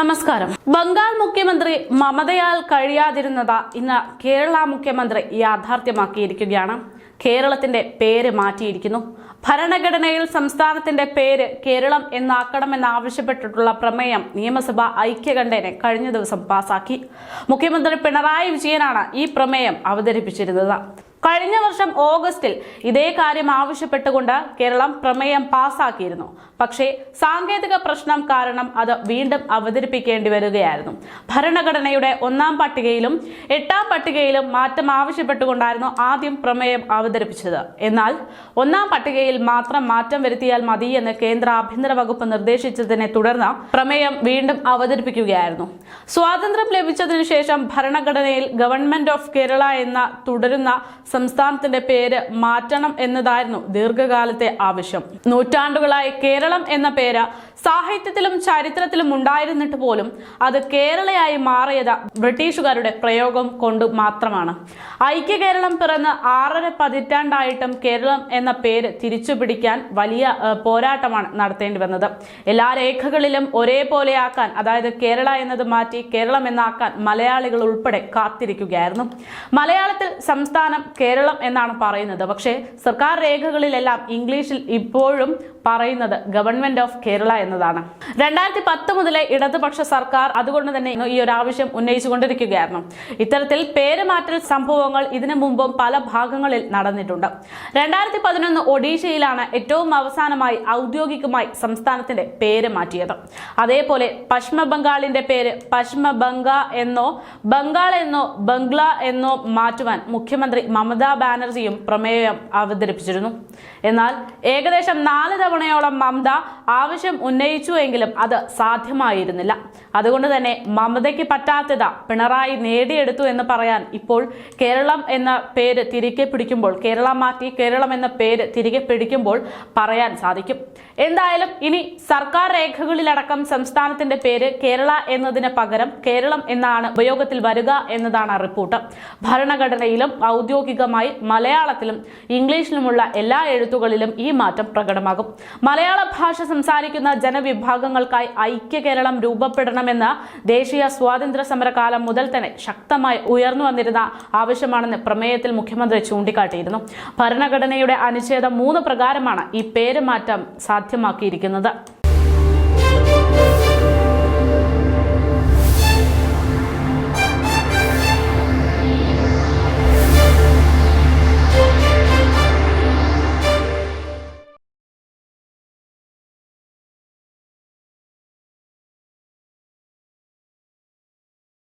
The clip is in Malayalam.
നമസ്കാരം. ബംഗാൾ മുഖ്യമന്ത്രി മമതയാൽ കഴിയാതിരുന്നത് ഇന്ന് കേരള മുഖ്യമന്ത്രി യാഥാർത്ഥ്യമാക്കിയിരിക്കുകയാണ്. കേരളത്തിന്റെ പേര് മാറ്റിയിരിക്കുന്നു. ഭരണഘടനയിൽ സംസ്ഥാനത്തിന്റെ പേര് കേരളം എന്നാക്കണമെന്നാവശ്യപ്പെട്ടിട്ടുള്ള പ്രമേയം നിയമസഭ ഐക്യകണ്ഠേന കഴിഞ്ഞ ദിവസം പാസാക്കി. മുഖ്യമന്ത്രി പിണറായി വിജയനാണ് ഈ പ്രമേയം അവതരിപ്പിച്ചിരുന്നത്. കഴിഞ്ഞ വർഷം ഓഗസ്റ്റിൽ ഇതേ കാര്യം ആവശ്യപ്പെട്ടുകൊണ്ട് കേരളം പ്രമേയം പാസാക്കിയിരുന്നു. പക്ഷേ സാങ്കേതിക പ്രശ്നം കാരണം അത് വീണ്ടും അവതരിപ്പിക്കേണ്ടി വരികയായിരുന്നു. ഭരണഘടനയുടെ ഒന്നാം പട്ടികയിലും എട്ടാം പട്ടികയിലും മാറ്റം ആവശ്യപ്പെട്ടുകൊണ്ടായിരുന്നു ആദ്യം പ്രമേയം അവതരിപ്പിച്ചത്. എന്നാൽ ഒന്നാം പട്ടികയിൽ മാത്രം മാറ്റം വരുത്തിയാൽ മതി കേന്ദ്ര ആഭ്യന്തര വകുപ്പ് നിർദ്ദേശിച്ചതിനെ തുടർന്ന് പ്രമേയം വീണ്ടും അവതരിപ്പിക്കുകയായിരുന്നു. സ്വാതന്ത്ര്യം ലഭിച്ചതിനു ശേഷം ഭരണഘടനയിൽ ഗവൺമെന്റ് ഓഫ് കേരള എന്ന തുടരുന്ന സംസ്ഥാനത്തിന്റെ പേര് മാറ്റണം എന്നതായിരുന്നു ദീർഘകാലത്തെ ആവശ്യം. നൂറ്റാണ്ടുകളായി കേരളം എന്ന പേര് സാഹിത്യത്തിലും ചരിത്രത്തിലും ഉണ്ടായിരുന്നിട്ട് പോലും അത് കേരളയായി മാറിയത് ബ്രിട്ടീഷുകാരുടെ പ്രയോഗം കൊണ്ട് മാത്രമാണ്. ഐക്യ കേരളം പിറന്ന് ആറര പതിറ്റാണ്ടായിട്ടും കേരളം എന്ന പേര് തിരിച്ചു പിടിക്കാൻ വലിയ പോരാട്ടമാണ് നടത്തേണ്ടി വന്നത്. എല്ലാ രേഖകളിലും ഒരേപോലെ ആക്കാൻ അതായത് കേരള എന്നത് മാറ്റി കേരളം എന്നാക്കാൻ മലയാളികൾ ഉൾപ്പെടെ കാത്തിരിക്കുകയായിരുന്നു. മലയാളത്തിൽ സംസ്ഥാനം കേരളം എന്നാണ് പറയുന്നത്. പക്ഷേ സർക്കാർ രേഖകളിലെല്ലാം ഇംഗ്ലീഷിൽ ഇപ്പോഴും പറയുന്നത് ഗവൺമെന്റ് ഓഫ് കേരള എന്നതാണ്. രണ്ടായിരത്തി പത്ത് മുതലേ ഇടതുപക്ഷ സർക്കാർ അതുകൊണ്ട് തന്നെ ഈ ഒരു ആവശ്യം ഉന്നയിച്ചുകൊണ്ടിരിക്കുകയായിരുന്നു. ഇത്തരത്തിൽ പേരുമാറ്റൽ സംഭവങ്ങൾ ഇതിനു മുമ്പും പല ഭാഗങ്ങളിൽ നടന്നിട്ടുണ്ട്. രണ്ടായിരത്തി പതിനൊന്ന് ഒഡീഷയിലാണ് ഏറ്റവും അവസാനമായി ഔദ്യോഗികമായി സംസ്ഥാനത്തിന്റെ പേര് മാറ്റിയത്. അതേപോലെ പശ്ചിമ ബംഗാളിന്റെ പേര് പശ്ചിമ ബംഗ എന്നോ ബംഗാൾ എന്നോ ബംഗ്ല എന്നോ മാറ്റുവാൻ മുഖ്യമന്ത്രി മമതാ ബാനർജിയും പ്രമേയം അവതരിപ്പിച്ചിരുന്നു. എന്നാൽ ഏകദേശം നാല് തവണയോളം മമത ആവശ്യം എങ്കിലും അത് സാധ്യമായിരുന്നില്ല. അതുകൊണ്ട് തന്നെ മമതയ്ക്ക് പറ്റാത്തത പിണറായി നേടിയെടുത്തു എന്ന് പറയാൻ ഇപ്പോൾ കേരളം എന്ന പേര് തിരികെ പിടിക്കുമ്പോൾ കേരളം മാറ്റി കേരളം എന്ന പേര് തിരികെ പിടിക്കുമ്പോൾ പറയാൻ സാധിക്കും. എന്തായാലും ഇനി സർക്കാർ രേഖകളിലടക്കം സംസ്ഥാനത്തിന്റെ പേര് കേരള എന്നതിന് പകരം കേരളം എന്നാണ് ഉപയോഗത്തിൽ വരിക എന്നതാണ് റിപ്പോർട്ട്. ഭരണഘടനയിലും ഔദ്യോഗികമായി മലയാളത്തിലും ഇംഗ്ലീഷിലുമുള്ള എല്ലാ എഴുത്തുകളിലും ഈ മാറ്റം പ്രകടമാകും. മലയാള ഭാഷ സംസാരിക്കുന്ന ജനവിഭാഗങ്ങൾക്കായി ഐക്യ കേരളം രൂപപ്പെടണമെന്ന് ദേശീയ സ്വാതന്ത്ര്യ സമരകാലം മുതൽ തന്നെ ശക്തമായി ഉയർന്നു വന്നിരുന്ന ആവശ്യമാണെന്ന് പ്രമേയത്തിൽ മുഖ്യമന്ത്രി ചൂണ്ടിക്കാട്ടിയിരുന്നു. ഭരണഘടനയുടെ അനുച്ഛേദം മൂന്ന് പ്രകാരമാണ് ഈ പേര് മാറ്റം സാധ്യമാക്കിയിരിക്കുന്നത്.